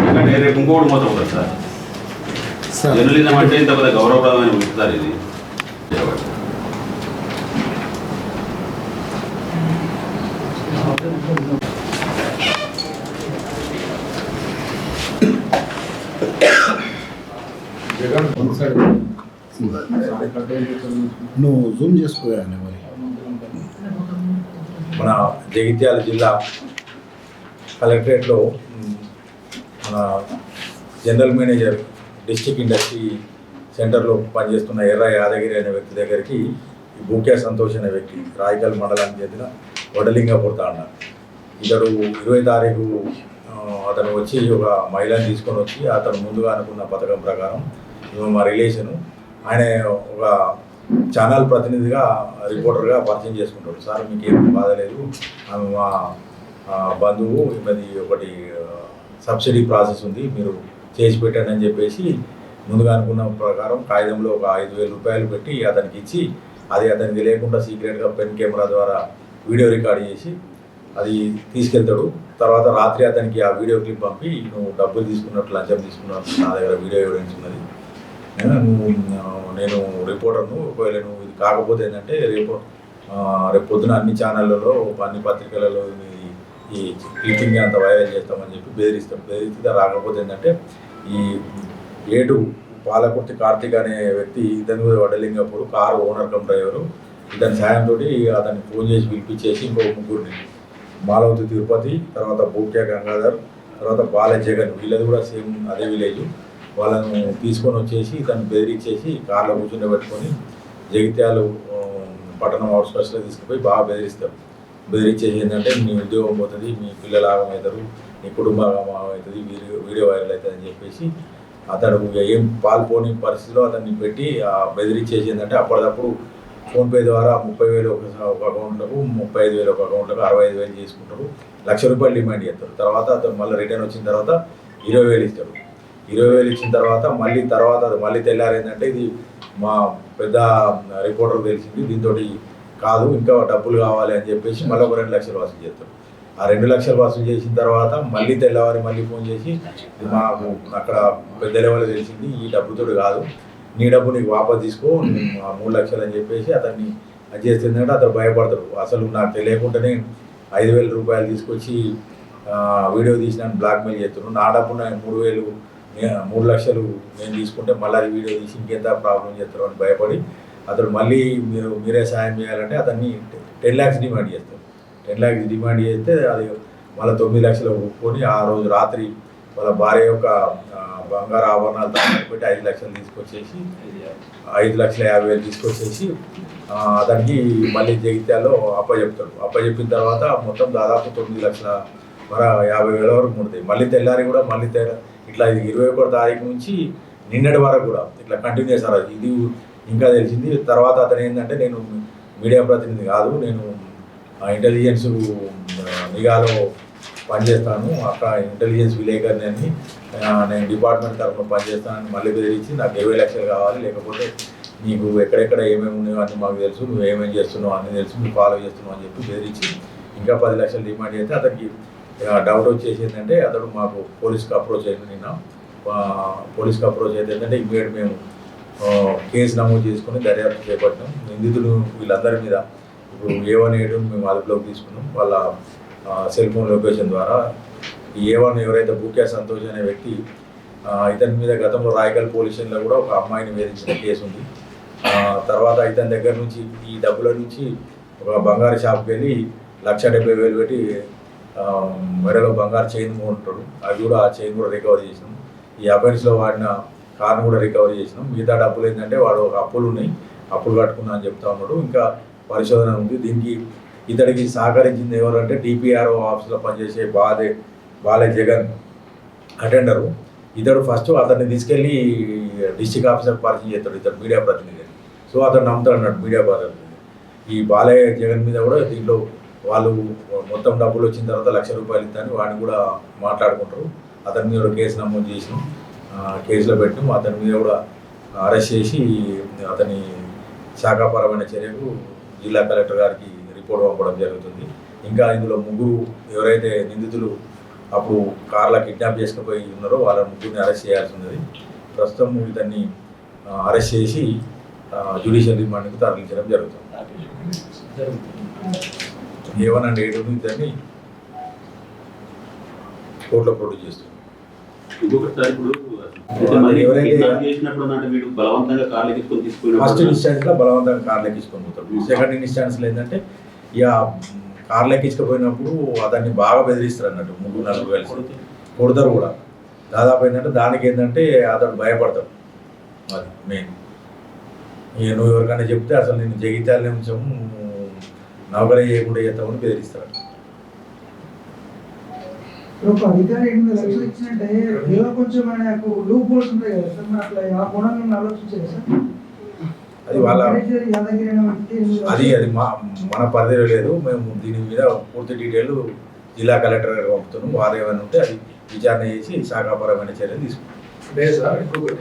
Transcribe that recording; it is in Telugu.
ఎందుకంటే రేపు ఇంకోటి మొత్తం సార్ జర్నలిజం అంటే ఇంత పెద్ద గౌరవప్రదమైన వృత్తి సార్ ఇది నువ్వు జూమ్ చేసుకోయా మరి? మన జగిత్యాల జిల్లా కలెక్టరేట్లో మన జనరల్ మేనేజర్ డిస్టిక్ ఇండస్ట్రీ సెంటర్లో పనిచేస్తున్న ఎర్ర యాదగిరి అనే వ్యక్తి దగ్గరికి ఈ సంతోష్ అనే వ్యక్తి రాయకల్ మండలానికి చెందిన వడలింగపూర్ తాండ. ఇతడు ఇరవై తారీఖు అతను వచ్చి ఒక మహిళను తీసుకొని వచ్చి అతను ముందుగా అనుకున్న పథకం ప్రకారం మా రిలేషను. ఆయన ఒక ఛానల్ ప్రతినిధిగా రిపోర్టర్గా పరిచయం చేసుకుంటాడు. సార్ మీకు ఏం బాధ లేదు. ఆమె మా బంధువు ఇది ఒకటి సబ్సిడీ ప్రాసెస్ ఉంది. మీరు చేసి పెట్టండి అని చెప్పేసి ముందుగా అనుకున్న ప్రకారం కాగితంలో ఒక ఐదు వేల రూపాయలు పెట్టి అతనికి ఇచ్చి అది అతనికి తెలియకుండా సీక్రెట్గా పెన్ కెమెరా ద్వారా వీడియో రికార్డ్ చేసి అది తీసుకెళ్తాడు. తర్వాత రాత్రి అతనికి ఆ వీడియో క్లిప్ పంపి నువ్వు డబ్బులు తీసుకున్నట్టు లంచం తీసుకున్నట్టు నా దగ్గర వీడియో ఎవిడెన్స్ ఉన్నది నేను నువ్వు నేను రిపోర్టర్ను ఒకవేళ నువ్వు ఇది కాకపోతే ఏంటంటే రేపు రేపు పొద్దున అన్ని ఛానళ్ళలో అన్ని పత్రికలలో ఈ- ఈ క్లిప్పింగ్ అంత వైరల్ చేస్తామని చెప్పి బెదిరిస్తాం. బెదిరిస్తే రాకపోతే ఏంటంటే ఈ ఏటు పాలకుర్తి కార్తీక్ అనే వ్యక్తి ఇతను వడలింగప్పుడు కారు ఓనర్ కమ్ డ్రైవరు. ఇతని సాయంతో అతన్ని ఫోన్ చేసి పిలిపించేసి ఇంకో ముగ్గురిని మాలవతి తిరుపతి తర్వాత బూక్యా గంగాధర్ తర్వాత బాలజగన్ వీళ్ళది కూడా సేమ్ అదే విలేజ్. వాళ్ళను తీసుకొని వచ్చేసి ఇతను బెదిరించేసి కార్లో కూర్చుండబెట్టుకొని జగిత్యాలు పట్టణం అవుట్స్కట్స్లో తీసుకుపోయి బాగా బెదిరిస్తారు. బెదిరించేసి ఏంటంటే మీ ఉద్యోగం పోతుంది మీ పిల్లలు ఆగమవుతారు మీ కుటుంబ ఆగమవుతుంది వీడియో వీడియో వైరల్ అవుతుంది అని చెప్పేసి అతడు ఏం పాల్పోని పరిస్థితిలో అతన్ని పెట్టి ఆ బెదిరించేసి ఏంటంటే అప్పటికప్పుడు ఫోన్పే ద్వారా ముప్పై వేలు ఒక ఒక అకౌంట్లకు ముప్పై ఐదు వేలు ఒక అకౌంట్లకు అరవై ఐదు వేలు చేసుకుంటారు. లక్ష రూపాయలు డిమాండ్ చేస్తారు. తర్వాత అతను మళ్ళీ రిటర్న్ వచ్చిన తర్వాత ఇరవై వేలు ఇస్తారు ఇరవై వేలు ఇచ్చిన తర్వాత మళ్ళీ తర్వాత అది మళ్ళీ తెల్లారేందంటే ఇది మా పెద్ద రిపోర్టర్ తెలిసింది దీంతో కాదు ఇంకా డబ్బులు కావాలి అని చెప్పేసి మళ్ళీ ఒక రెండు లక్షలు వసూలు చేస్తారు. ఆ రెండు లక్షలు వసూలు చేసిన తర్వాత మళ్ళీ తెల్లవారి మళ్ళీ ఫోన్ చేసి ఇది మాకు అక్కడ పెద్ద లెవెల్ తెలిసింది ఈ డబ్బుతో కాదు నీ డబ్బు నీకు వాపస్ తీసుకో మూడు లక్షలు అని చెప్పేసి అతన్ని అది చేస్తుందంటే అతను భయపడతాడు. అసలు నాకు తెలియకుండానే ఐదు వేల రూపాయలు తీసుకొచ్చి వీడియో తీసిన బ్లాక్మెయిల్ చేస్తున్నాడు. నా డబ్బు మూడు వేలు మూడు లక్షలు నేను తీసుకుంటే మళ్ళీ అది వీడియో తీసి ఇంకెంత ప్రాబ్లం చేస్తారు అని భయపడి అతడు మళ్ళీ మీరు మీరే సాయం చేయాలంటే అతన్ని టెన్ ల్యాక్స్ డిమాండ్ చేస్తారు. టెన్ ల్యాక్స్ డిమాండ్ చేస్తే అది మళ్ళీ తొమ్మిది లక్షలు ఒప్పుకొని ఆ రోజు రాత్రి వాళ్ళ భార్య యొక్క బంగారు ఆభరణాలు పెట్టి ఐదు లక్షలు తీసుకొచ్చేసి ఐదు లక్షల యాభై వేలు తీసుకొచ్చేసి అతనికి మళ్ళీ జగిత్యాల్లో అప్పచెప్తాడు అప్పచెప్పిన తర్వాత మొత్తం దాదాపు తొమ్మిది లక్షల మరి యాభై వేల వరకు ముడతాయి. మళ్ళీ తెల్లారి కూడా మళ్ళీ తెల్లారి ఇట్లా ఇది ఇరవై ఒకటో తారీఖు నుంచి నిన్నటి వరకు కూడా ఇట్లా కంటిన్యూ చేస్తారు ఇది ఇంకా తెలిసింది. తర్వాత అతను ఏంటంటే నేను మీడియా ప్రతినిధి కాదు నేను ఇంటెలిజెన్స్ నిఘాలో పనిచేస్తాను. అక్కడ ఇంటెలిజెన్స్ విలేకరిని అని నేను డిపార్ట్మెంట్ తరఫున పనిచేస్తానని మళ్ళీ బెదిరించి నాకు ఇరవై లక్షలు కావాలి లేకపోతే నీకు ఎక్కడెక్కడ ఏమేమి ఉన్నాయో అన్ని మాకు తెలుసు నువ్వు ఏమేమి చేస్తున్నావు అన్ని తెలుసు నువ్వు ఫాలో చేస్తున్నావు అని చెప్పి బెదిరించి ఇంకా పది లక్షలు డిమాండ్ చేస్తే అతనికి డౌట్ వచ్చేసి ఏంటంటే అతడు మాకు పోలీస్కి అప్రోచ్ అయింది నిన్న పోలీస్కి అప్రోచ్ అయితే ఏంటంటే ఇమీడియట్ మేము కేసు నమోదు చేసుకుని దర్యాప్తు చేపట్టాం. నిందితులు వీళ్ళందరి మీద ఇప్పుడు ఏ వన్ ఏడు మేము అదుపులోకి తీసుకున్నాం. వాళ్ళ సెల్ ఫోన్ లొకేషన్ ద్వారా ఈ ఏ వన్ ఎవరైతే బూక్యా సంతోష్ అనే వ్యక్తి ఇతని మీద గతంలో రాయకల్ పోలీసులో కూడా ఒక అమ్మాయిని వేధించిన కేసు ఉంది. తర్వాత ఇతని దగ్గర నుంచి ఈ డబ్బుల నుంచి ఒక బంగారు షాప్కి వెళ్ళి లక్ష డెబ్బై వేలు పెట్టి ఆ, మెడలో బంగారు చైన్ ఉంటాడు. అది కూడా ఆ చైన్ కూడా రికవర్ చేసినాం. ఈ అఫైర్స్లో వాడిన కార్ను కూడా రికవరీ చేసినాం. మిగతా డబ్బులు ఏంటంటే వాడు ఒక అప్పులు ఉన్నాయి. అప్పులు కట్టుకున్నా అని చెప్తా ఉన్నాడు. ఇంకా పరిశోధన ఉంది. దీనికి ఇతడికి సహకరించింది ఎవరంటే డిపిఆర్ఓ ఆఫీస్లో పనిచేసే బాలే బాలే జగన్ అటెండరు. ఇతడు ఫస్ట్ అతన్ని తీసుకెళ్ళి డిస్టిక్ ఆఫీసర్ పరిచయం చేస్తాడు ఇతడు మీడియా ప్రతినిధి సో అతను నమ్ముతాడు అన్నాడు మీడియా ప్రతినిధి ఈ బాలయ్య జగన్ మీద కూడా దీంట్లో వాళ్ళు మొత్తం డబ్బులు వచ్చిన తర్వాత లక్ష రూపాయలు ఇస్తాను వాడిని కూడా మాట్లాడుకుంటారు. అతని మీద కూడా కేసు నమోదు చేసినాం. కేసులో పెట్టినాం. అతని మీద కూడా అరెస్ట్ చేసి అతని శాఖాపరమైన చర్యకు జిల్లా కలెక్టర్ గారికి రిపోర్ట్ పంపడం జరుగుతుంది. ఇంకా ఇందులో ముగ్గురు ఎవరైతే నిందితులు అప్పుడు కార్ల కిడ్నాప్ చేసుకుపోయి ఉన్నారో వాళ్ళ ముగ్గురిని అరెస్ట్ చేయాల్సి ఉన్నది. ప్రస్తుతం ఇతన్ని అరెస్ట్ చేసి జ్యుడిషియల్ రిమాండ్కి తరలించడం జరుగుతుంది. ఏమనండి ఏడు ఇద్దరిని కోర్టులో ప్రొడ్యూస్ చేస్తుంది. బలవంతంగా కార్లు ఎక్కించుకొని ఫస్ట్ తీసుకుని ఇన్స్టాన్స్లో బలవంతంగా కార్లు ఎక్కించుకొని పోతాడు సెకండ్ ఇన్స్టాన్స్లో ఏంటంటే ఇక కార్లు ఎక్కించుకుపోయినప్పుడు అతన్ని బాగా బెదిరిస్తారు అన్నట్టు ముగ్గురు నలుగురు కలిసి. కొడతారు కూడా. దాదాపు ఏంటంటే దానికి ఏంటంటే అతడు భయపడతాడు. అది మెయిన్. ఇక నువ్వు ఎవరికైనా చెప్తే అసలు నేను జగిత్యాల నిమిషం నౌకరీ చేయకుండా చేస్తామని బెదిరిస్తాడు అది వాళ్ళ అది అది మా మన పరిధిలో లేదు. మేము దీని మీద పూర్తి డీటెయిల్ జిల్లా కలెక్టర్ గారికి పంపుతున్నాం. వారు ఏమైనా ఉంటే అది విచారణ చేసి శాఖాపరమైన చర్యలు తీసుకుంటాం.